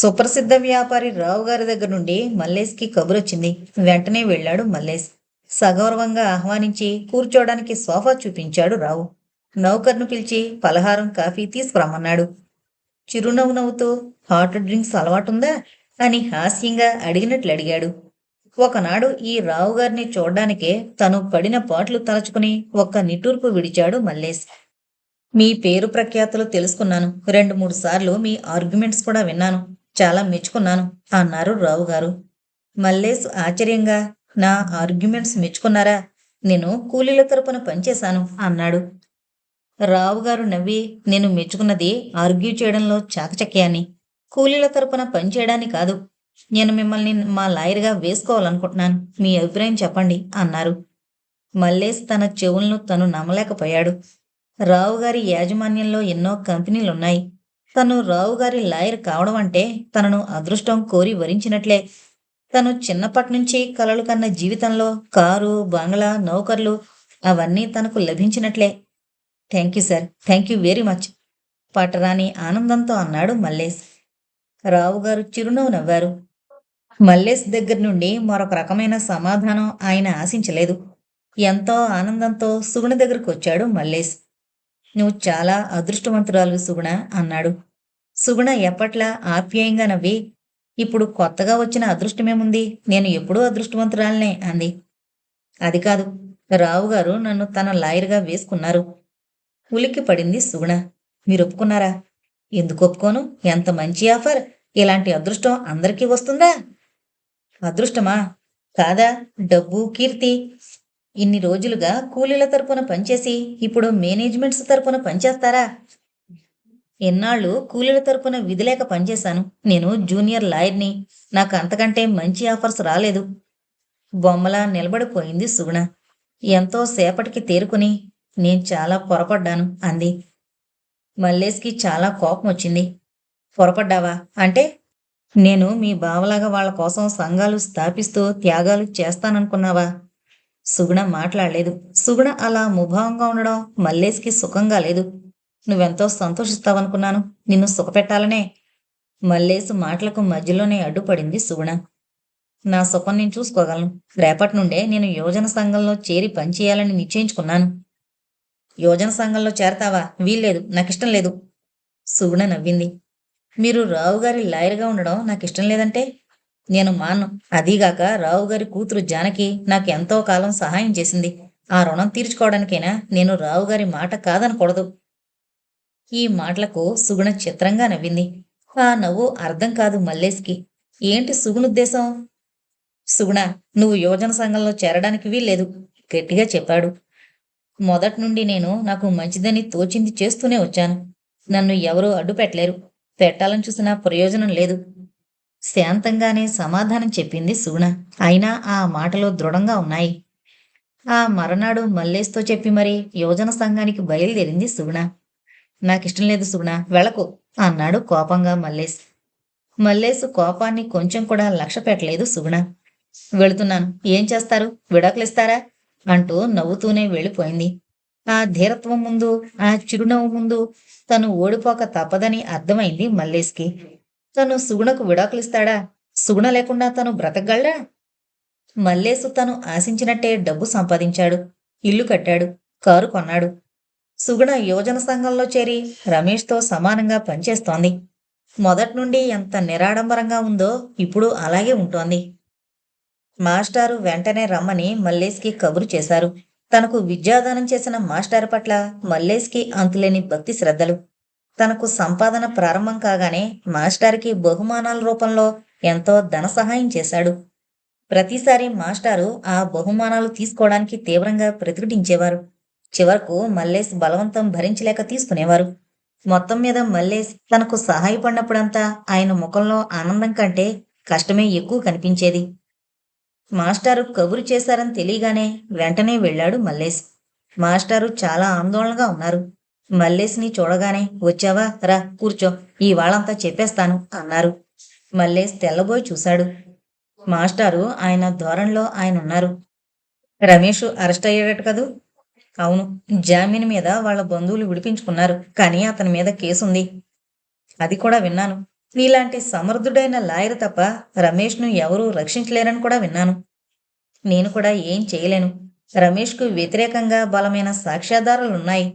సుప్రసిద్ధ వ్యాపారి రావు గారి దగ్గర నుండి మల్లేష్కి కబురొచ్చింది. వెంటనే వెళ్ళాడు మల్లేష్. సగౌరవంగా ఆహ్వానించి కూర్చోడానికి సోఫా చూపించాడు రావు. నౌకర్ను పిలిచి పలహారం కాఫీ తీసుకురమ్మన్నాడు. చిరునవ్వు నవ్వుతూ హాట్ డ్రింక్స్ అలవాటుందా? అని హాస్యంగా అడిగినట్లు అడిగాడు. ఒకనాడు ఈ రావు గారిని చూడ్డానికే తను పడిన పాటలు తలచుకుని ఒక్క నిట్టూర్పు విడిచాడు మల్లేష్. మీ పేరు ప్రఖ్యాతులు తెలుసుకున్నాను. రెండు మూడు సార్లు మీ ఆర్గ్యుమెంట్స్ కూడా విన్నాను. చాలా మెచ్చుకున్నాను అన్నారు రావు గారు. మల్లేష్ ఆశ్చర్యంగా నా ఆర్గ్యుమెంట్స్ మెచ్చుకున్నారా? నేను కూలీల తరపున పనిచేశాను అన్నాడు. రావు గారు నవ్వి నేను మెచ్చుకున్నది ఆర్గ్యూ చేయడంలో చాకచక్యాన్ని. కూలీల తరపున పనిచేయడాన్ని కాదు నేను మిమ్మల్ని మా లాయర్గా వేసుకోవాలనుకుంటున్నాను మీ అభిప్రాయం చెప్పండి అన్నారు. మల్లేష్ తన చెవులను తను నమ్మలేకపోయాడు. రావు గారి యాజమాన్యంలో ఎన్నో కంపెనీలున్నాయి తను రావు గారి లాయర్ కావడం అంటే తనను అదృష్టం కోరి వరించినట్లే. తను చిన్నప్పటి నుంచి కలలు కన్న జీవితంలో కారు బంగ్లా నౌకర్లు అవన్నీ తనకు లభించినట్లే. Thank you sir. Thank you very much. పటరాని ఆనందంతో అన్నాడు మల్లేష్. రావు గారు చిరునవ్వు నవ్వారు. మల్లేష్ దగ్గర నుండి మరొక రకమైన సమాధానం ఆయన ఆశించలేదు. ఎంతో ఆనందంతో సుగుణ దగ్గరకు వచ్చాడు మల్లేష్. నువ్వు చాలా అదృష్టవంతురాలు సుగుణ అన్నాడు. సుగుణ ఎప్పట్లా ఆప్యాయంగా నవ్వి ఇప్పుడు కొత్తగా వచ్చిన అదృష్టమేముంది? నేను ఎప్పుడూ అదృష్టవంతురాలనే అంది. అది కాదు రావు గారు నన్ను తన లాయర్గా వేసుకున్నారు. ఉలిక్కి పడింది సుగుణ. మీరు ఒప్పుకున్నారా? ఎందుకు ఒప్పుకోను? ఎంత మంచి ఆఫర్? ఇలాంటి అదృష్టం అందరికీ వస్తుందా? అదృష్టమా? కాదా? డబ్బు కీర్తి ఇన్ని రోజులుగా కూలీల తరపున పనిచేసి ఇప్పుడు మేనేజ్మెంట్స్ తరపున పనిచేస్తారా? ఎన్నాళ్ళు కూలీల తరపున విధిలేక పనిచేశాను. నేను జూనియర్ లాయర్ని. నాకు అంతకంటే మంచి ఆఫర్స్ రాలేదు. బొమ్మలా నిలబడిపోయింది సుగుణ. ఎంతో సేపటికి తేరుకుని నేను చాలా పొరపడ్డాను అంది. మల్లేష్కి చాలా కోపం వచ్చింది. పొరపడ్డావా? అంటే నేను మీ బావలాగా వాళ్ళ కోసం సంఘాలు స్థాపిస్తూ త్యాగాలు చేస్తాననుకున్నావా? సుగుణ మాట్లాడలేదు. సుగుణ అలా ముభావంగా ఉండడం మల్లేష్కి సుఖంగా లేదు. నువ్వెంతో సంతోషిస్తావనుకున్నాను. నిన్ను సుఖపెట్టాలనే. మల్లేసు మాటలకు మధ్యలోనే అడ్డుపడింది సుగుణ. నా సుఖం నేను చూసుకోగలను. రేపటి నుండే నేను యోజన సంఘంలో చేరి పనిచేయాలని నిశ్చయించుకున్నాను. యోజన సంఘంలో చేరతావా? వీల్లేదు. నాకిష్టం లేదు. సుగుణ నవ్వింది. మీరు రావు గారి లాయర్గా ఉండడం నాకు ఇష్టం లేదంటే? నేను మాను అదీగాక రావు గారి కూతురు జానకి నాకు ఎంతో కాలం సహాయం చేసింది. ఆ రుణం తీర్చుకోవడానికైనా నేను రావు గారి మాట కాదనకూడదు. ఈ మాటలకు సుగుణ చిత్రంగా నవ్వింది. ఆ నవ్వు అర్థం కాదు మల్లేష్కి. ఏంటి సుగుణుద్దేశం? సుగుణ నువ్వు యువజన సంఘంలో చేరడానికి వీల్లేదు గట్టిగా చెప్పాడు. మొదటి నుండి నేను నాకు మంచిదని తోచింది చేస్తూనే వచ్చాను. నన్ను ఎవరూ అడ్డు పెట్టలేరు పెట్టాలని చూసినా ప్రయోజనం లేదు. శాంతంగానే సమాధానం చెప్పింది సూణ అయినా ఆ మాటలు దృఢంగా ఉన్నాయి. ఆ మరనాడు మల్లేష్తో చెప్పి మరి యోజన సంఘానికి బయలుదేరింది సుగుణ. నాకిష్టం లేదు సుగుణ వెళకు అన్నాడు కోపంగా మల్లేష్. మల్లేష్ కోపాన్ని కొంచెం కూడా లక్ష్య పెట్టలేదు సుగుణ. వెళుతున్నాను. ఏం చేస్తారు? విడాకులిస్తారా? అంటూ నవ్వుతూనే వెళ్ళిపోయింది. ఆ ధీరత్వం ముందు ఆ చిరునవ్వు ముందు తను ఓడిపోక తప్పదని అర్థమైంది మల్లేష్కి. తను సుగుణకు విడాకులిస్తాడా? సుగుణ లేకుండా తను బ్రతకగలడా? మల్లేసు తను ఆశించినట్టే డబ్బు సంపాదించాడు ఇల్లు కట్టాడు కారు కొన్నాడు. సుగుణ యువజన సంఘంలో చేరి రమేష్తో సమానంగా పనిచేస్తోంది. మొదటి నుండి ఎంత నిరాడంబరంగా ఉందో ఇప్పుడు అలాగే ఉంటోంది. మాస్టారు వెంటనే రమ్మని మల్లేష్కి కబురు చేశారు. తనకు విద్యాదానం చేసిన మాస్టారు పట్ల మల్లేష్కి అంతులేని భక్తి శ్రద్ధలు. తనకు సంపాదన ప్రారంభం కాగానే మాస్టార్కి బహుమానాల రూపంలో ఎంతో ధన సహాయం చేశాడు. ప్రతిసారి మాస్టారు ఆ బహుమానాలు తీసుకోవడానికి తీవ్రంగా ప్రతిఘటించేవారు. చివరకు మల్లేష్ బలవంతం భరించలేక తీసుకునేవారు. మొత్తం మీద మల్లేష్ తనకు సహాయపడినప్పుడంతా ఆయన ముఖంలో ఆనందం కంటే కష్టమే ఎక్కువ కనిపించేది. మాస్టారు కబురు చేశారని తెలియగానే వెంటనే వెళ్ళాడు మల్లేష్ మాస్టారు చాలా ఆందోళనగా ఉన్నారు. మల్లేష్ని చూడగానే వచ్చావా? రా కూర్చో. ఈ వాళ్ళంతా చెప్పేస్తాను అన్నారు. మల్లేష్ తెల్లబోయి చూశాడు. మాస్టారు ఆయన ధోరణిలో ఆయన ఉన్నారు. రమేష్ అరెస్ట్ అయ్యాడట కదూ? అవును. జామీన్ మీద వాళ్ళ బంధువులు విడిపించుకున్నారు. కానీ అతని మీద కేసుంది. అది కూడా విన్నాను. నీలాంటి సమర్థుడైన లాయర్ తప్ప రమేష్ను ఎవరూ రక్షించలేరని కూడా విన్నాను. నేను కూడా ఏం చేయలేను. రమేష్కు వ్యతిరేకంగా బలమైన సాక్ష్యాధారాలున్నాయి.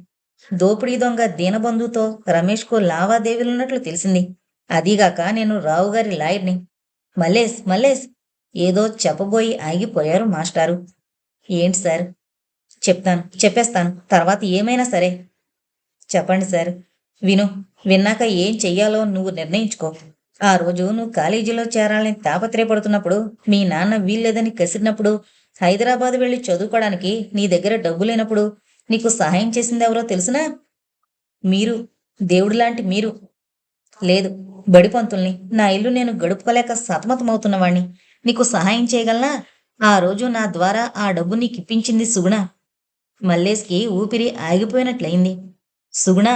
దోపిడీ దొంగ దీనబంధుతో రమేష్కు లావాదేవీలున్నట్లు తెలిసింది. అదీగాక నేను రావుగారి లాయర్ని. మల్లేష్ మల్లేష్! ఏదో చెప్పబోయి ఆగిపోయారు మాస్టారు. ఏంటి సార్? చెప్తాను చెప్పేస్తాను. తర్వాత ఏమైనా సరే. చెప్పండి సార్. విను విన్నాక ఏం చెయ్యాలో నువ్వు నిర్ణయించుకో. ఆ రోజు నువ్వు కాలేజీలో చేరాలని తాపత్రయపడుతున్నప్పుడు మీ నాన్న వీల్లేదని కసిరినప్పుడు హైదరాబాద్ వెళ్ళి చదువుకోవడానికి నీ దగ్గర డబ్బు లేనప్పుడు నీకు సహాయం చేసింది ఎవరో తెలుసునా? మీరు దేవుడు లాంటి మీరు. లేదు బడిపంతుల్ని నా ఇల్లు నేను గడుపుకోలేక సతమతమవుతున్నవాణ్ణి. నీకు సహాయం చేయగలనా? ఆ రోజు నా ద్వారా ఆ డబ్బు నీకు ఇప్పించింది సుగుణ. మల్లేష్కి ఊపిరి ఆగిపోయినట్లయింది. సుగుణ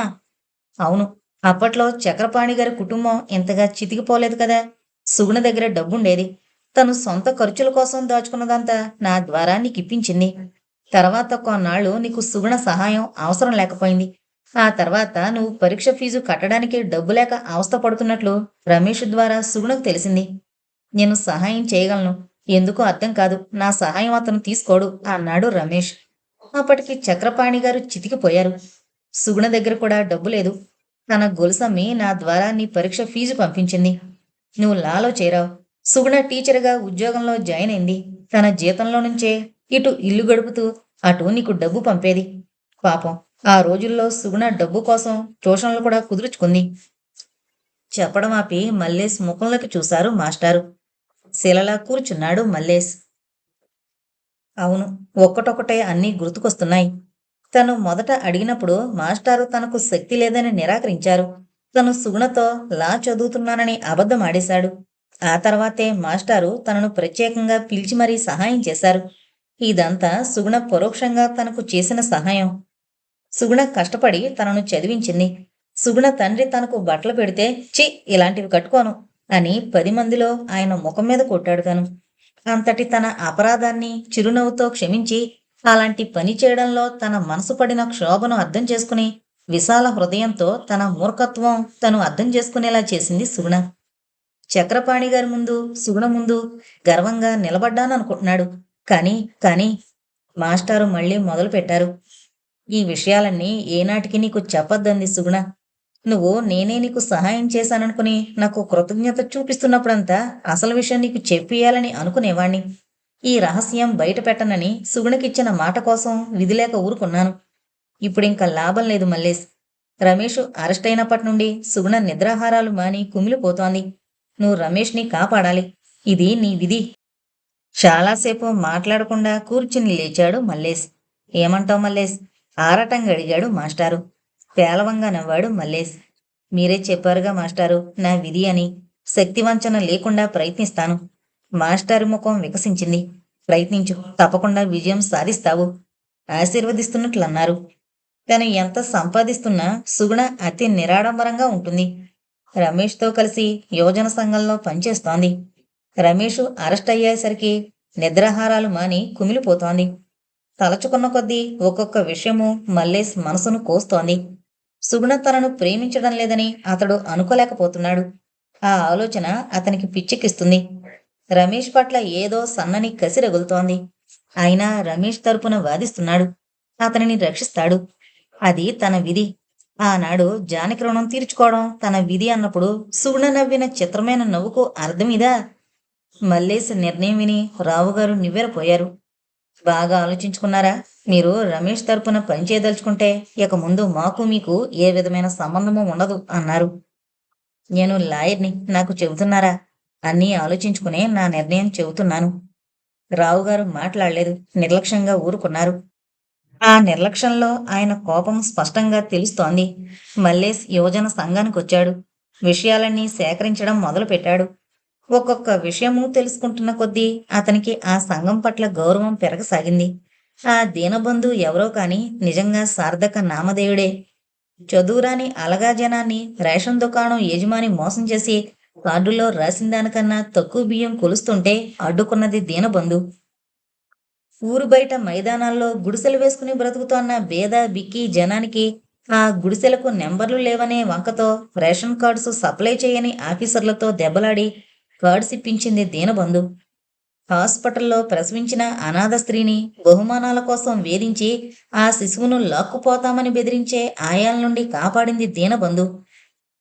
అవును అప్పట్లో చక్రపాణి గారి కుటుంబం ఇంతగా చితికిపోలేదు కదా? సుగుణ దగ్గర డబ్బుండేది. తను సొంత ఖర్చుల కోసం దాచుకున్నదంతా నా ద్వారా నీకు ఇప్పించింది తర్వాత కొన్నాళ్ళు నీకు సుగుణ సహాయం అవసరం లేకపోయింది. ఆ తర్వాత నువ్వు పరీక్ష ఫీజు కట్టడానికి డబ్బు లేక అవస్థ పడుతున్నట్లు రమేష్ ద్వారా సుగుణకు తెలిసింది. నేను సహాయం చేయగలను. ఎందుకో అర్థం కాదు. నా సహాయం అతను తీసుకోడు అన్నాడు రమేష్. అప్పటికి చక్రపాణి గారు చితికిపోయారు. సుగుణ దగ్గర కూడా డబ్బు లేదు. తన గొలుసమ్మి నా ద్వారా నీ పరీక్ష ఫీజు పంపించింది. నువ్వు లాలో చేరావు. సుగుణ టీచర్గా ఉద్యోగంలో జాయిన్ అయింది. తన జీతంలో నుంచే ఇటు ఇల్లు గడుపుతూ అటు నీకు డబ్బు పంపేది. పాపం ఆ రోజుల్లో సుగుణ డబ్బు కోసం ట్యూషన్లు కూడా కుదుర్చుకుంది. చెప్పడం ఆపి మల్లేష్ ముఖంలోకి చూశారు మాస్టారు. శిలలా కూర్చున్నాడు మల్లేష్ అవును ఒక్కటొక్కటే అన్నీ గుర్తుకొస్తున్నాయి. తను మొదట అడిగినప్పుడు మాస్టారు తనకు శక్తి లేదని నిరాకరించారు. తను సుగుణతో లా చదువుతున్నానని అబద్ధం ఆడేశాడు. ఆ తర్వాతే మాస్టారు తనను ప్రత్యేకంగా పిలిచి మరీ సహాయం చేశారు. ఇదంతా సుగుణ పరోక్షంగా తనకు చేసిన సహాయం. సుగుణ కష్టపడి తనను చదివించింది. సుగుణ తండ్రి తనకు బట్టలు పెడితే చి ఇలాంటివి కట్టుకోను అని పది మందిలో ఆయన ముఖం మీద కొట్టాడు తను. అంతటి తన అపరాధాన్ని చిరునవ్వుతో క్షమించి అలాంటి పని చేయడంలో తన మనసు పడిన క్షోభను అర్థం చేసుకుని విశాల హృదయంతో తన మూర్ఖత్వం తను అర్థం చేసుకునేలా చేసింది సుగుణ. చక్రపాణి గారి ముందు సుగుణ ముందు గర్వంగా నిలబడ్డాననుకుంటున్నాడు. కానీ కానీ మాస్టారు మళ్ళీ మొదలు పెట్టారు. ఈ విషయాలన్నీ ఏనాటికి నీకు చెప్పొద్దంది సుగుణ. నువ్వు నేనే నీకు సహాయం చేశాననుకుని నాకు కృతజ్ఞత చూపిస్తున్నప్పుడంతా అసలు విషయం నీకు చెప్పియాలని అనుకునేవాణ్ణి. ఈ రహస్యం బయట పెట్టనని సుగుణకిచ్చిన మాట కోసం విధిలేక ఊరుకున్నాను. ఇప్పుడింక లాభం లేదు మల్లేష్ రమేష్ అరెస్ట్ అయినప్పటి నుండి సుగుణ నిద్రాహారాలు మాని కుమిలిపోతోంది. నువ్వు రమేష్ని కాపాడాలి. ఇది నీ విధి. చాలాసేపు మాట్లాడకుండా కూర్చుని లేచాడు మల్లేష్. ఏమంటావు మల్లేష్? ఆరాటంగా అడిగాడు మాస్టారు. పేలవంగా నవ్వాడు మల్లేష్. మీరే చెప్పారుగా మాస్టారు నా విధి అని. శక్తివంచన లేకుండా ప్రయత్నిస్తాను. మాస్టారు ముఖం వికసించింది. ప్రయత్నించు తప్పకుండా విజయం సాధిస్తావు. ఆశీర్వదిస్తున్నట్లు అన్నారు తను ఎంత సంపాదిస్తున్నా సుగుణ అతి నిరాడంబరంగా ఉంటుంది. రమేష్తో కలిసి యువజన సంఘంలో పనిచేస్తోంది. రమేష్ అరెస్ట్ అయ్యేసరికి నిద్రాహారాలు మాని కుమిలిపోతోంది. తలచుకున్న కొద్దీ ఒక్కొక్క విషయము మల్లేష్ మనసును కోస్తోంది. సుగుణ తనను ప్రేమించడం లేదని అతడు అనుకోలేకపోతున్నాడు. ఆ ఆలోచన అతనికి పిచ్చెక్కిస్తుంది. రమేష్ పట్ల ఏదో సన్నని కసి రగులుతోంది. అయినా రమేష్ తరపున వాదిస్తున్నాడు. అతనిని రక్షిస్తాడు. అది తన విధి. ఆనాడు జానకి రుణం తీర్చుకోవడం తన విధి అన్నప్పుడు సుగుణ నవ్విన చిత్రమైన నవ్వుకు అర్థమిదా మల్లేశ్ నిర్ణయం విని రావుగారు నివ్వెరపోయారు. బాగా ఆలోచించుకున్నారా? మీరు రమేష్ తరపున పనిచేయదలుచుకుంటే ఇక ముందు మాకు మీకు ఏ విధమైన సంబంధము ఉండదు అన్నారు. నేను లాయర్ని నాకు చెబుతున్నారా? అన్నీ ఆలోచించుకునే నా నిర్ణయం చెబుతున్నాను. రావుగారు మాట్లాడలేదు నిర్లక్ష్యంగా ఊరుకున్నారు. ఆ నిర్లక్ష్యంలో ఆయన కోపం స్పష్టంగా తెలుస్తోంది. మల్లేష్ యువజన సంఘానికి వచ్చాడు విషయాలన్నీ సేకరించడం మొదలుపెట్టాడు. ఒక్కొక్క విషయము తెలుసుకుంటున్న కొద్దీ అతనికి ఆ సంఘం పట్ల గౌరవం పెరగసాగింది. ఆ దీనబంధు ఎవరో కాని నిజంగా సార్థక నామధేయుడే. చదువురాని అలగా జనాన్ని రేషన్ దుకాణం యజమాని మోసం చేసి కార్డులో రాసిన దానికన్నా తక్కువ బియ్యం కొలుస్తుంటే అడ్డుకున్నది దీనబంధు. ఊరు బయట మైదానాల్లో గుడిసెలు వేసుకుని బ్రతుకుతోన్న బేద బిక్కి జనానికి ఆ గుడిసెలకు నెంబర్లు లేవనే వంకతో రేషన్ కార్డ్స్ సప్లై చేయని ఆఫీసర్లతో దెబ్బలాడి కార్డ్స్ ఇప్పించింది దీనబంధు. హాస్పిటల్లో ప్రసవించిన అనాథ స్త్రీని బహుమానాల కోసం వేధించి ఆ శిశువును లాక్కుపోతామని బెదిరించే ఆయాల నుండి కాపాడింది దీనబంధు.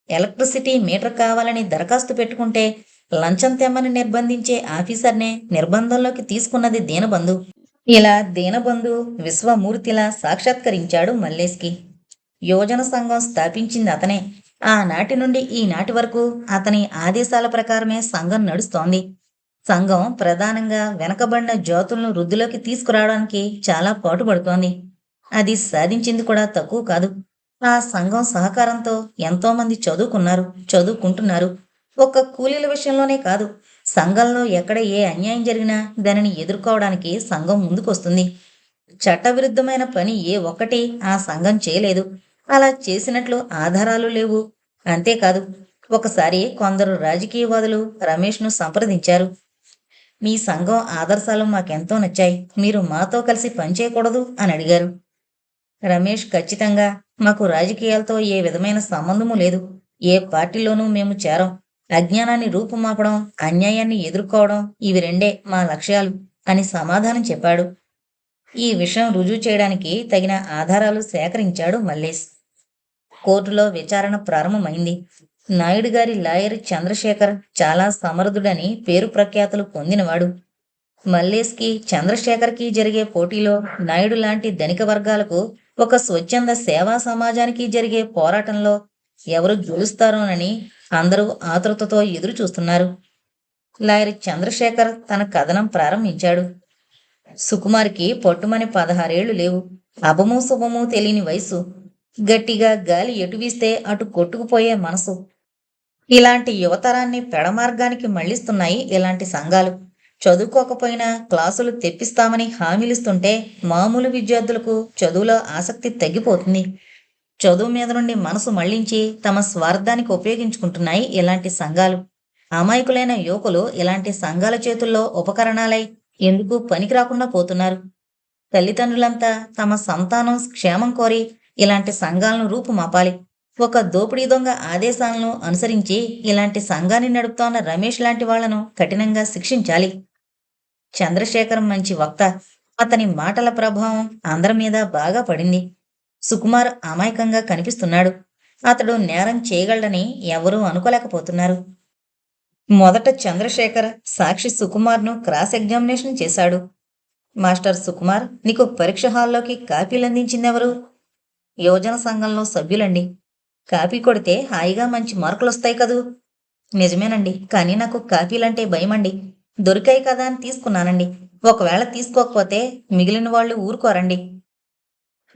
ఎలక్ట్రిసిటీ మీటర్ కావాలని దరఖాస్తు పెట్టుకుంటే లంచం తెమ్మని నిర్బంధించే ఆఫీసర్నే నిర్బంధంలోకి తీసుకున్నది దీనబంధు. ఇలా దీనబంధు విశ్వమూర్తిలా సాక్షాత్కరించాడు మల్లేష్కి. యోజన సంఘం స్థాపించింది అతనే. ఆనాటి నుండి ఈనాటి వరకు అతని ఆదేశాల ప్రకారమే సంఘం నడుస్తోంది. సంఘం ప్రధానంగా వెనకబడిన జ్యోతులను వృద్ధిలోకి తీసుకురావడానికి చాలా పాటుపడుతోంది. అది సాధించింది కూడా తక్కువ కాదు. ఆ సంఘం సహకారంతో ఎంతోమంది చదువుకున్నారు చదువుకుంటున్నారు. ఒక్క కూలీల విషయంలోనే కాదు సంఘంలో ఎక్కడ ఏ అన్యాయం జరిగినా దానిని ఎదుర్కోవడానికి సంఘం ముందుకొస్తుంది. చట్టవిరుద్ధమైన పని ఏ ఒక్కటి ఆ సంఘం చేయలేదు. అలా చేసినట్లు ఆధారాలు లేవు. అంతేకాదు ఒకసారి కొందరు రాజకీయవాదులు రమేష్ను సంప్రదించారు. మీ సంఘం ఆదర్శాలు మాకెంతో నచ్చాయి. మీరు మాతో కలిసి పనిచేయకూడదు అని అడిగారు. రమేష్ ఖచ్చితంగా మాకు రాజకీయాలతో ఏ విధమైన సంబంధము లేదు. ఏ పార్టీలోనూ మేము చేరం. అజ్ఞానాన్ని రూపుమాపడం అన్యాయాన్ని ఎదుర్కోవడం ఇవి రెండే మా లక్ష్యాలు అని సమాధానం చెప్పాడు. ఈ విషయం రుజువు చేయడానికి తగిన ఆధారాలు సేకరించాడు మల్లేష్. కోర్టులో విచారణ ప్రారంభమైంది. నాయుడు గారి లాయర్ చంద్రశేఖర్ చాలా సమర్థుడని పేరు ప్రఖ్యాతులు పొందినవాడు. మల్లేష్కి చంద్రశేఖర్కి జరిగే పోటీలో నాయుడు లాంటి ధనిక వర్గాలకు ఒక స్వచ్ఛంద సేవా సమాజానికి జరిగే పోరాటంలో ఎవరు గెలుస్తారోనని అందరూ ఆతృతతో ఎదురు చూస్తున్నారు లాయర్ చంద్రశేఖర్ తన కథనం ప్రారంభించాడు. సుకుమార్కి పట్టుమని పదహారేళ్ళు లేవు. అభము శుభము తెలియని వయసు గట్టిగా గాలి ఎటువీస్తే అటు కొట్టుకుపోయే మనసు. ఇలాంటి యువతరాన్ని పెడమార్గానికి మళ్ళిస్తున్నాయి ఇలాంటి సంఘాలు. చదువుకోకపోయినా క్లాసులు తెప్పిస్తామని హామీలిస్తుంటే మామూలు విద్యార్థులకు చదువులో ఆసక్తి తగ్గిపోతుంది. చదువు మీద నుండి మనసు మళ్ళించి తమ స్వార్థానికి ఉపయోగించుకుంటున్నాయి ఇలాంటి సంఘాలు. అమాయకులైన యువకులు ఇలాంటి సంఘాల చేతుల్లో ఉపకరణాలై ఎందుకు పనికి రాకుండా పోతున్నారు? తల్లిదండ్రులంతా తమ సంతానం క్షేమం కోరి ఇలాంటి సంఘాలను రూపుమాపాలి ఒక దోపిడీ దొంగ ఆదేశాలను అనుసరించి ఇలాంటి సంఘాన్ని నడుపుతోన్న రమేష్ లాంటి వాళ్ళను కఠినంగా శిక్షించాలి. చంద్రశేఖరం మంచి వక్త. అతని మాటల ప్రభావం అందరి మీద బాగా పడింది. సుకుమార్ అమాయకంగా కనిపిస్తున్నాడు. అతడు నేరం చేయగలడని ఎవరూ అనుకోలేకపోతున్నారు. మొదట చంద్రశేఖర్ సాక్షి సుకుమార్ను క్రాస్ ఎగ్జామినేషన్ చేశాడు. మాస్టర్ సుకుమార్ నీకు పరీక్ష హాల్లోకి కాపీలు అందించిందెవరు యోజన సంఘంలో సభ్యులండి. కాపీ కొడితే హాయిగా మంచి మార్కులు వస్తాయి కదూ? నిజమేనండి. కానీ నాకు కాపీలంటే భయమండి. దొరికాయి కదా అని తీసుకున్నానండి. ఒకవేళ తీసుకోకపోతే మిగిలిన వాళ్ళు ఊరుకోరండి.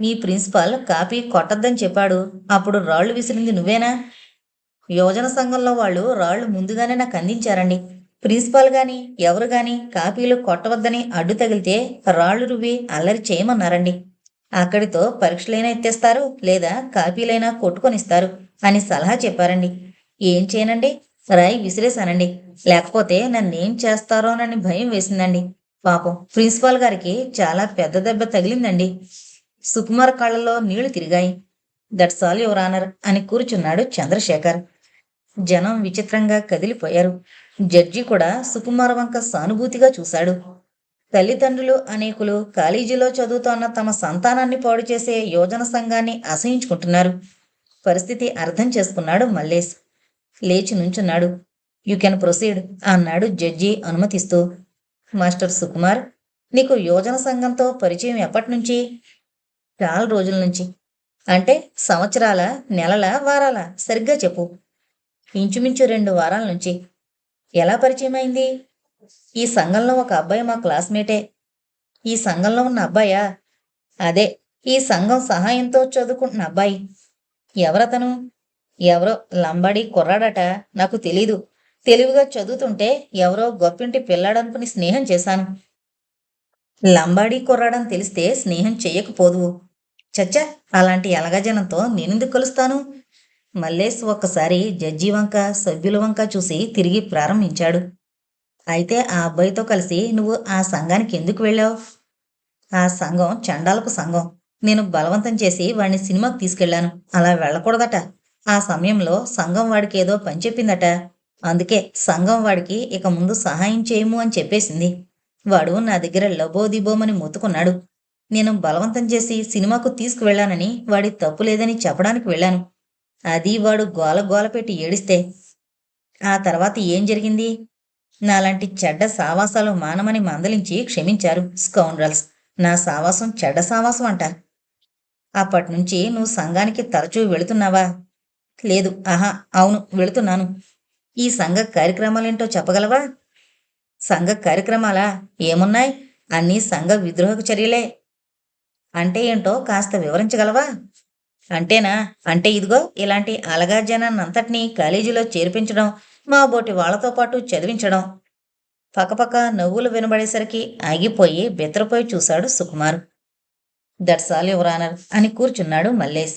మీ ప్రిన్సిపాల్ కాపీ కొట్టద్దని చెప్పాడు. అప్పుడు రాళ్ళు విసిరింది నువ్వేనా? యోజన సంఘంలో వాళ్ళు రాళ్ళు ముందుగానే నాకు అందించారండి. ప్రిన్సిపాల్ గాని ఎవరు గాని కాపీలు కొట్టవద్దని అడ్డు తగిలితే రాళ్ళు రువ్వి అల్లరి చేయమన్నారండి. అక్కడితో పరీక్షలైనా ఎత్తేస్తారు లేదా కాపీలైనా కొట్టుకొనిస్తారు అని సలహా చెప్పారండి. ఏం చేయనండి? రాయి విసిరేశానండి. లేకపోతే నన్నేం చేస్తారోనని భయం వేసిందండి. పాపం ప్రిన్సిపాల్ గారికి చాలా పెద్ద దెబ్బ తగిలిందండి. సుకుమార్ కళ్ళలో నీళ్ళు తిరిగాయి. దట్స్ ఆల్ యువర్ ఆనర్ అని కూర్చున్నాడు చంద్రశేఖర్. జనం విచిత్రంగా కదిలిపోయారు. జడ్జి కూడా సుకుమార్ వంక సానుభూతిగా చూశాడు. తల్లిదండ్రులు అనేకులు కాలేజీలో చదువుతోన్న తమ సంతానాన్ని పాడు చేసే యోజన సంఘాన్ని అసహించుకుంటున్నారు పరిస్థితి అర్థం చేసుకున్నాడు మల్లేష్. లేచి నుంచున్నాడు. యు కెన్ ప్రొసీడ్ అన్నాడు జడ్జి అనుమతిస్తూ. మాస్టర్ సుకుమార్ నీకు యోజన సంఘంతో పరిచయం ఎప్పటి నుంచి చాలా రోజుల నుంచి. అంటే సంవత్సరాల నెలల వారాల? సరిగ్గా చెప్పు. ఇంచుమించు రెండు వారాల నుంచి. ఎలా పరిచయం అయింది ఈ సంఘంలో ఒక అబ్బాయి మా క్లాస్మేటే. ఈ సంఘంలో ఉన్న అబ్బాయా? అదే ఈ సంఘం సహాయంతో చదువుకుంటున్న అబ్బాయి. ఎవరతను? ఎవరో లంబాడి కుర్రాడట నాకు తెలీదు. తెలివిగా చదువుతుంటే ఎవరో గొప్పింటి పిల్లాడనుకుని స్నేహం చేశాను. లంబాడి కుర్రాడని తెలిస్తే స్నేహం చేయకపోదువు. చచ్చా అలాంటి ఎలగజనంతో నేనెందుకు కలుస్తాను? మల్లేష్ ఒక్కసారి జడ్జి వంక సభ్యుల వంక చూసి తిరిగి ప్రారంభించాడు. అయితే ఆ అబ్బాయితో కలిసి నువ్వు ఆ సంఘానికి ఎందుకు వెళ్ళావు? ఆ సంఘం చండాలపు సంఘం. నేను బలవంతం చేసి వాడిని సినిమాకి తీసుకెళ్ళాను అలా వెళ్ళకూడదట. ఆ సమయంలో సంఘం వాడికి ఏదో పని చెప్పిందట. అందుకే సంఘం వాడికి ఇక ముందు సహాయం చేయము అని చెప్పేసింది. వాడు నా దగ్గర లబోదిబోమని మొత్తుకున్నాడు. నేను బలవంతం చేసి సినిమాకు తీసుకువెళ్ళానని వాడి తప్పు లేదని చెప్పడానికి వెళ్ళాను. అది వాడు గోల గోల పెట్టి ఏడిస్తే. ఆ తర్వాత ఏం జరిగింది? నాలాంటి చెడ్డ సావాసాలు మానమని మందలించి క్షమించారు స్కౌండ్రల్స్. నా సావాసం చెడ్డ సావాసం అంట అప్పటినుంచి నువ్వు సంఘానికి తరచూ వెళుతున్నావా? లేదు. ఆహా అవును వెళుతున్నాను. ఈ సంఘ కార్యక్రమాలేంటో చెప్పగలవా? సంఘ కార్యక్రమాలా? ఏమున్నాయి? అన్నీ సంఘ విద్రోహక చర్యలే. అంటే ఏంటో కాస్త వివరించగలవా? అంటేనా? అంటే ఇదిగో ఇలాంటి అలగా జనాన్నంతటినీ కాలేజీలో చేర్పించడం మా బోటి వాళ్ళతో పాటు చదివించడం. పక్కపక్క నవ్వులు వినబడేసరికి ఆగిపోయి బెత్తరపోయి చూశాడు సుకుమార్. దట్స్ ఆల్ అని కూర్చున్నాడు మల్లేష్.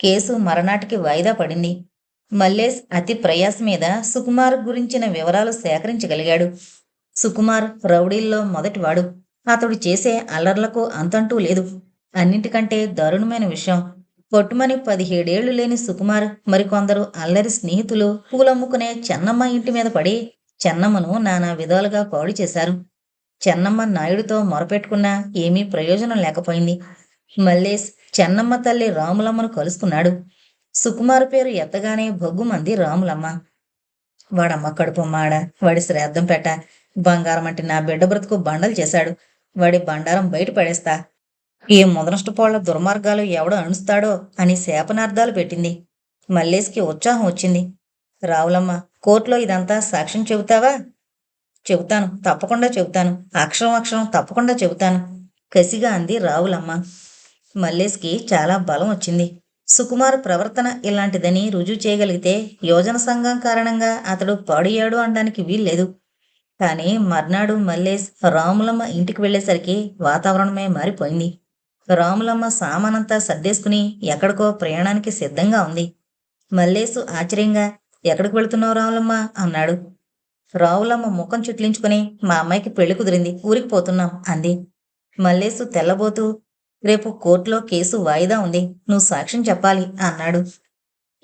కేసు మరనాటికి వాయిదా పడింది. మల్లేష్ అతి ప్రయాస మీద సుకుమార్ గురించిన వివరాలు సేకరించగలిగాడు. సుకుమార్ రౌడీల్లో మొదటివాడు. అతడు చేసే అల్లర్లకు అంతంటూ లేదు. అన్నింటికంటే దారుణమైన విషయం. పొట్టుమని పదిహేడేళ్ళు లేని సుకుమార్ మరికొందరు అల్లరి స్నేహితులు పూలమ్ముకునే చెన్నమ్మ ఇంటి మీద పడి చెన్నమ్మను నానా విధాలుగా పాడు చేశారు. చెన్నమ్మ నాయుడితో మొరపెట్టుకున్నా ఏమీ ప్రయోజనం లేకపోయింది. మల్లేష్ చెన్నమ్మ తల్లి రాములమ్మను కలుసుకున్నాడు. సుకుమార్ పేరు ఎత్తగానే భగ్గుమంది రాములమ్మ. వాడమ్మ కడుపు మాడ వాడి శ్రాద్ధం పెట్ట బంగారం అంటే నా బిడ్డ బ్రతుకు బండలు చేశాడు. వాడి బండారం బయట పడేస్తా. ఈ ముదనష్టపోళ్ళ దుర్మార్గాలు ఎవడు అణుస్తాడో అని శాపనార్థాలు పెట్టింది. మల్లేష్కి ఉత్సాహం వచ్చింది. రావులమ్మ కోర్టులో ఇదంతా సాక్ష్యం చెబుతావా? చెబుతాను తప్పకుండా చెబుతాను. అక్షరం అక్షరం తప్పకుండా చెబుతాను. కసిగా అంది రావులమ్మ. మల్లేష్కి చాలా బలం వచ్చింది. సుకుమార్ ప్రవర్తన ఇలాంటిదని రుజువు చేయగలిగితే యోజన సంఘం కారణంగా అతడు పాడియాడు అనడానికి వీల్లేదు. కానీ మర్నాడు మల్లేష్ రాములమ్మ ఇంటికి వెళ్ళేసరికి వాతావరణమే మారిపోయింది. రాములమ్మ సామానంతా సర్దేసుకుని ఎక్కడికో ప్రయాణానికి సిద్ధంగా ఉంది. మల్లేసు ఆశ్చర్యంగా ఎక్కడికి వెళుతున్నావు రాములమ్మ? అన్నాడు. రావులమ్మ ముఖం చుట్లించుకుని మా అమ్మాయికి పెళ్ళి కుదిరింది ఊరికి పోతున్నాం అంది. మల్లేసు తెల్లబోతూ రేపు కోర్టులో కేసు వాయిదా ఉంది నువ్వు సాక్ష్యం చెప్పాలి అన్నాడు.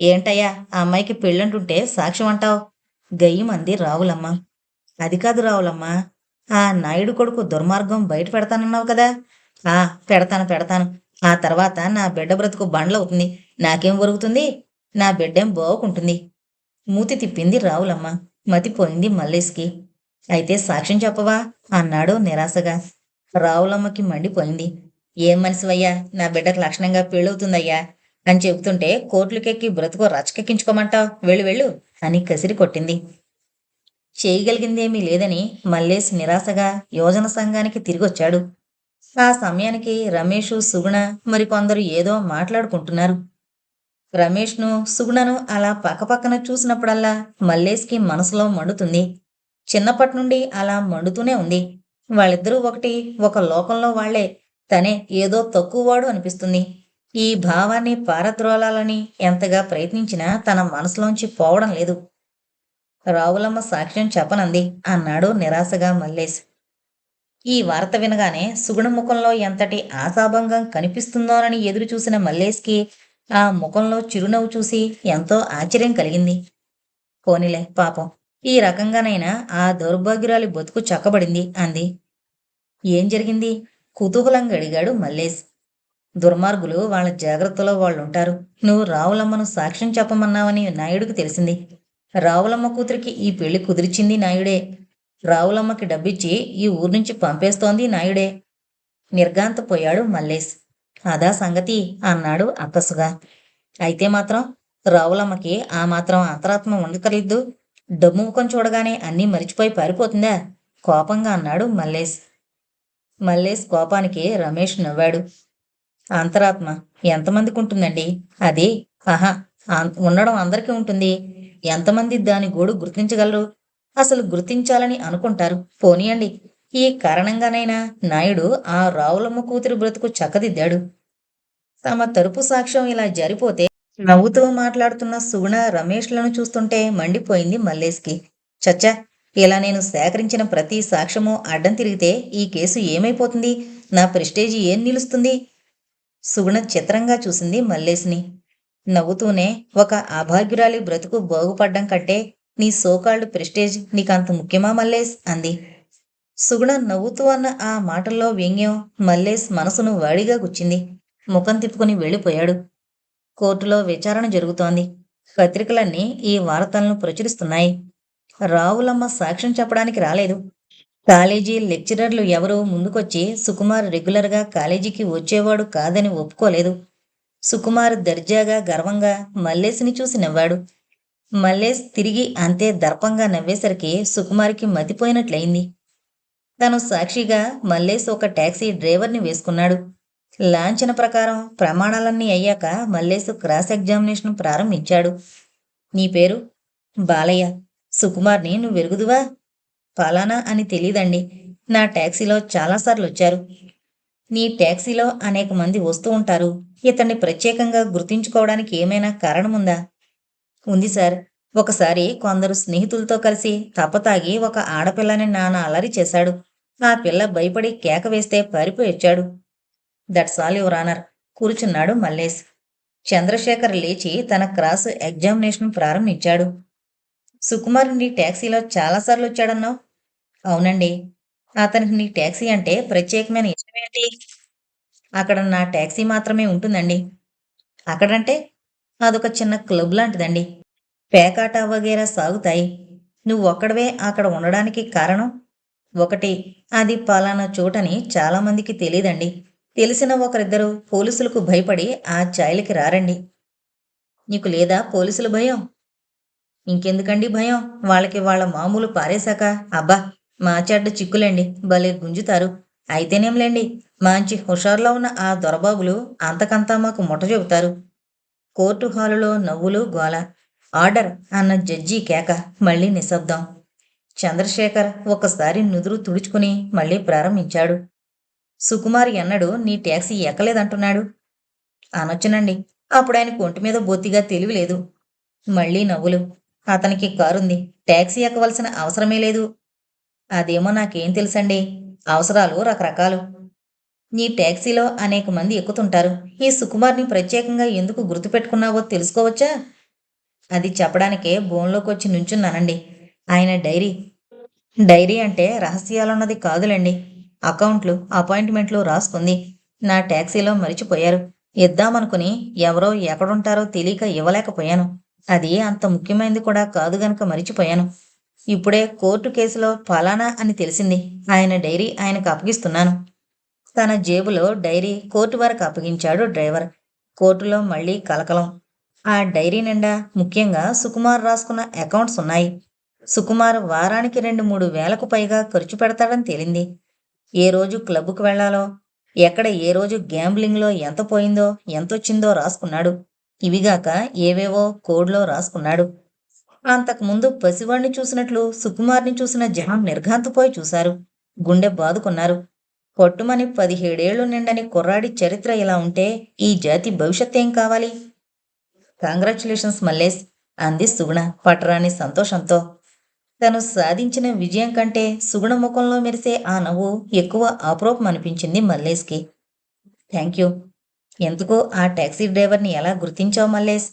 ఏంటయ్యా ఆ అమ్మాయికి పెళ్ళంటుంటే సాక్ష్యం అంటావు? గయ్యం అంది రావులమ్మ. అది కాదు రావులమ్మ ఆ నాయుడు కొడుకు దుర్మార్గం బయట పెడతానన్నావు కదా ఆ పెడతాను పెడతాను. ఆ తర్వాత నా బిడ్డ బ్రతుకు బండ్లవుతుంది నాకేం ఒరుగుతుంది? నా బిడ్డేం బాగుంటుంది మూతి తిప్పింది రావులమ్మ. మతిపోయింది మల్లేష్కి. అయితే సాక్ష్యం చెప్పవా? అన్నాడు నిరాశగా. రావులమ్మకి మండిపోయింది. ఏం మనసువయ్యా నా బిడ్డకు లక్షణంగా పెళ్ళవుతుందయ్యా. అని చెబుతుంటే కోట్లకెక్కి బ్రతుకు రచకెక్కించుకోమంటావు వెళ్ళు వెళ్ళు అని కసిరి కొట్టింది. చేయగలిగిందేమీ లేదని మల్లేష్ నిరాశగా యోజన సంఘానికి తిరిగొచ్చాడు. ఆ సమయానికి రమేష్ సుగుణ మరికొందరు ఏదో మాట్లాడుకుంటున్నారు. రమేష్ను సుగుణను అలా పక్కపక్కన చూసినప్పుడల్లా మల్లేష్కి మనసులో మండుతుంది. చిన్నప్పటి నుండి అలా మండుతూనే ఉంది. వాళ్ళిద్దరూ ఒకటి ఒక లోకంలో వాళ్ళే తనే ఏదో తక్కువవాడు అనిపిస్తుంది. ఈ భావాన్ని పారద్రోలాలని ఎంతగా ప్రయత్నించినా తన మనసులోంచి పోవడం లేదు. రావులమ్మ సాక్ష్యం చెప్పనంది అన్నాడు నిరాశగా మల్లేష్. ఈ వార్త వినగానే సుగుణ ముఖంలో ఎంతటి ఆశాభంగం కనిపిస్తుందోనని ఎదురు చూసిన మల్లేష్కి ఆ ముఖంలో చిరునవ్వు చూసి ఎంతో ఆశ్చర్యం కలిగింది. పోనిలే పాపం. ఈ రకంగానైనా ఆ దౌర్భాగ్యురాలి బతుకు చక్కబడింది అంది. ఏం జరిగింది? కుతూహలంగా అడిగాడు మల్లేష్. దుర్మార్గులు వాళ్ళ జాగ్రత్తలో వాళ్ళుంటారు. నువ్వు రావులమ్మను సాక్ష్యం చెప్పమన్నావని నాయుడికి తెలిసింది. రావులమ్మ కూతురికి ఈ పెళ్ళి కుదిర్చింది నాయుడే. రావులమ్మకి డబ్బిచ్చి ఈ ఊరు నుంచి పంపేస్తోంది నాయుడే. నిర్గాంతపోయాడు మల్లేష్ అదా సంగతి అన్నాడు అక్కసుగా. అయితే మాత్రం రావులమ్మకి ఆ మాత్రం అంతరాత్మ ఉండకలేదు డబ్బు ముఖం చూడగానే అన్నీ మరిచిపోయి పారిపోతుందా? కోపంగా అన్నాడు మల్లేష్ మల్లేష్ కోపానికి రమేష్ నవ్వాడు. అంతరాత్మ ఎంతమందికి ఉంటుందండి అది ఆహా ఉండడం అందరికీ ఉంటుంది. ఎంతమంది దాని గోడు గుర్తించగలరు? అసలు గుర్తించాలని అనుకుంటారు. పోనీయండి. ఈ కారణంగానైనా నాయుడు ఆ రావులమ్మ కూతురు బ్రతుకు చక్కదిద్దాడు. తమ తరపు సాక్ష్యం ఇలా జరిపోతే నవ్వుతూ మాట్లాడుతున్న సుగుణ రమేష్లను చూస్తుంటే మండిపోయింది మల్లేష్కి. చచ్చా ఇలా నేను సేకరించిన ప్రతి సాక్ష్యము అడ్డం తిరిగితే ఈ కేసు ఏమైపోతుంది? నా ప్రెస్టేజీ ఏం నిలుస్తుంది? సుగుణ చిత్రంగా చూసింది మల్లేష్ని. నవ్వుతూనే ఒక అభాగ్యురాలి బ్రతుకు బాగుపడ్డం కంటే నీ సోకాల్డ్ ప్రెస్టేజ్ నీకంత ముఖ్యమా మల్లేష్ అంది. సుగుణ నవ్వుతూ అన్న ఆ మాటల్లో వ్యంగ్యం మల్లేష్ మనసును వాడిగా గుచ్చింది. ముఖం తిప్పుకుని వెళ్ళిపోయాడు. కోర్టులో విచారణ జరుగుతోంది. పత్రికలన్నీ ఈ వార్తలను ప్రచురిస్తున్నాయి. రావులమ్మ సాక్ష్యం చెప్పడానికి రాలేదు. కాలేజీ లెక్చరర్లు ఎవరూ ముందుకొచ్చి సుకుమార్ రెగ్యులర్గా కాలేజీకి వచ్చేవాడు కాదని ఒప్పుకోలేదు. సుకుమార్ దర్జాగా గర్వంగా మల్లేసిని చూసి నవ్వాడు. మల్లేష్ తిరిగి అంతే దర్పంగా నవ్వేసరికి సుకుమార్కి మతిపోయినట్లయింది. తను సాక్షిగా మల్లేష్ ఒక టాక్సీ డ్రైవర్ని వేసుకున్నాడు. లాంఛన ప్రకారం ప్రమాణాలన్నీ అయ్యాక మల్లేష్ క్రాస్ ఎగ్జామినేషన్ ప్రారంభించాడు. నీ పేరు? బాలయ్య. సుకుమార్ని నువ్వు వెరుగుదువా? ఫలానా అని తెలీదండి. నా టాక్సీలో చాలాసార్లు వచ్చారు. నీ ట్యాక్సీలో అనేక మంది వస్తూ ఉంటారు. ఇతన్ని ప్రత్యేకంగా గుర్తించుకోవడానికి ఏమైనా కారణముందా? ఉంది సార్. ఒకసారి కొందరు స్నేహితులతో కలిసి తప్పతాగి ఒక ఆడపిల్లని నాన్న అలరి చేశాడు. ఆ పిల్ల భయపడి కేక వేస్తే పారిపోయొచ్చాడు దట్స్ ఆల్ యువర్ ఆనర్ కూర్చున్నాడు మల్లేష్. చంద్రశేఖర్ లేచి తన క్రాస్ ఎగ్జామినేషన్ ప్రారంభించాడు. సుకుమార్ నీ ట్యాక్సీలో చాలాసార్లు వచ్చాడన్నావు? అవునండి. అతనికి నీ ట్యాక్సీ అంటే ప్రత్యేకమైన ఇష్టమేంటి? అక్కడ నా ట్యాక్సీ మాత్రమే ఉంటుందండి. అక్కడంటే అదొక చిన్న క్లబ్ లాంటిదండి. పేకాట వగేరా సాగుతాయి. నువ్వు ఒక్కడవే అక్కడ ఉండడానికి కారణం? ఒకటి అది పలానా చోటని చాలామందికి తెలియదండి తెలిసిన ఒకరిద్దరు పోలీసులకు భయపడి ఆ ఛాయలకి రారండి. నీకు లేదా పోలీసుల భయం? ఇంకెందుకండి భయం? వాళ్ళకి వాళ్ళ మామూలు పారేశాక అబ్బా మా చెడ్డ చిక్కులండి భలే గుంజుతారు. అయితేనేంలేండి మంచి హుషారులో ఉన్న ఆ దొరబాబులు అంతకంతా మాకు ముఠ చెబుతారు. కోర్టు హాలులో నవ్వులు గోల ఆర్డర్ అన్న జడ్జి కేక మళ్ళీ నిశ్శబ్దం. చంద్రశేఖర్ ఒకసారి నుదురు తుడుచుకుని మళ్ళీ ప్రారంభించాడు. సుకుమార్ ఎన్నడు నీ ట్యాక్సీ ఎక్కలేదంటున్నాడు. అనొచ్చునండి. అప్పుడు ఆయనకు ఒంటి మీద బొత్తిగా తెలివిలేదు మళ్ళీ నవ్వులు అతనికి కారుంది. ట్యాక్సీ ఎక్కవలసిన అవసరమే లేదు. అదేమో నాకేం తెలుసండి. అవసరాలు రకరకాలు. నీ ట్యాక్సీలో అనేక మంది ఎక్కుతుంటారు. ఈ సుకుమార్ని ప్రత్యేకంగా ఎందుకు గుర్తుపెట్టుకున్నావో తెలుసుకోవచ్చా? అది చెప్పడానికే బోన్లోకి వచ్చి నుంచున్నానండి. ఆయన డైరీ డైరీ అంటే రహస్యాలున్నది కాదులేండి. అకౌంట్లు అపాయింట్మెంట్లు రాసుకుంది. నా ట్యాక్సీలో మరిచిపోయారు. ఇద్దామనుకుని ఎవరో ఎక్కడుంటారో తెలియక ఇవ్వలేకపోయాను. అది అంత ముఖ్యమైనది కూడా కాదు గనక మరిచిపోయాను. ఇప్పుడే కోర్టు కేసులో ఫలానా అని తెలిసింది. ఆయన డైరీ ఆయనకు అప్పగిస్తున్నాను. తన జేబులో డైరీ కోర్టు వరకు అప్పగించాడు డ్రైవర్. కోర్టులో మళ్ళీ కలకలం. ఆ డైరీ నిండా ముఖ్యంగా సుకుమార్ రాసుకున్న అకౌంట్స్ ఉన్నాయి. సుకుమార్ వారానికి రెండు మూడు వేలకు పైగా ఖర్చు పెడతాడని తేలింది. ఏ రోజు క్లబ్కు వెళ్ళాలో ఎక్కడ ఏ రోజు గ్యాంబ్లింగ్లో ఎంత పోయిందో ఎంతొచ్చిందో రాసుకున్నాడు. ఇవిగాక ఏవేవో కోడ్లో రాసుకున్నాడు. అంతకుముందు పసివాణ్ణి చూసినట్లు సుకుమార్ని చూసిన జనం నిర్ఘాంతపోయి చూశారు. గుండె బాదుకున్నారు. పొట్టుమని పదిహేడేళ్ళు నిండని కుర్రాడి చరిత్ర ఇలా ఉంటే ఈ జాతి భవిష్యత్ ఏం కావాలి? కంగ్రాచులేషన్స్ మల్లేష్. అంది సుగుణ పటరాని సంతోషంతో. తను సాధించిన విజయం కంటే సుగుణ ముఖంలో మెరిసే ఆ నవ్వు ఎక్కువ అప్రూపం అనిపించింది మల్లేష్కి. థ్యాంక్ యూ ఎందుకు ఆ టాక్సీ డ్రైవర్ని ఎలా గుర్తించావు మల్లేష్?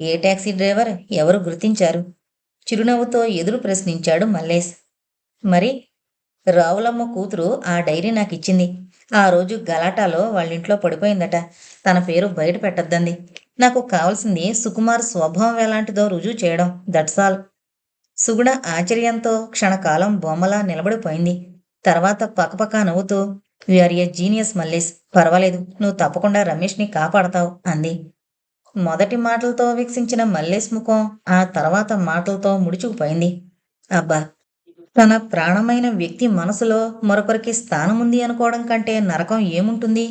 ఏ టాక్సీ డ్రైవర్ ఎవరు గుర్తించారు? చిరునవ్వుతో ఎదురు ప్రశ్నించాడు మల్లేష్. మరి రావులమ్మ కూతురు ఆ డైరీ నాకు ఇచ్చింది. ఆ రోజు గలాటాలో వాళ్ళింట్లో పడిపోయిందట. తన పేరు బయట పెట్టద్దంది. నాకు కావాల్సింది సుకుమార్ స్వభావం ఎలాంటిదో రుజువు చేయడం. దట్స్ ఆల్ సుగుణ ఆశ్చర్యంతో క్షణకాలం బొమ్మలా నిలబడిపోయింది. తర్వాత పక్కపక్క నవ్వుతూ వీఆర్ ఏ జీనియస్ మల్లేష్. పర్వాలేదు. నువ్వు తప్పకుండా రమేష్ని కాపాడతావు అంది. మొదటి మాటలతో వీక్షించిన మల్లేష్ ముఖం ఆ తర్వాత మాటలతో ముడుచుకుపోయింది. అబ్బా తన ప్రాణమైన వ్యక్తి మనసులో మరొకరికి స్థానముంది అనుకోవడం కంటే నరకం ఏముంటుంది?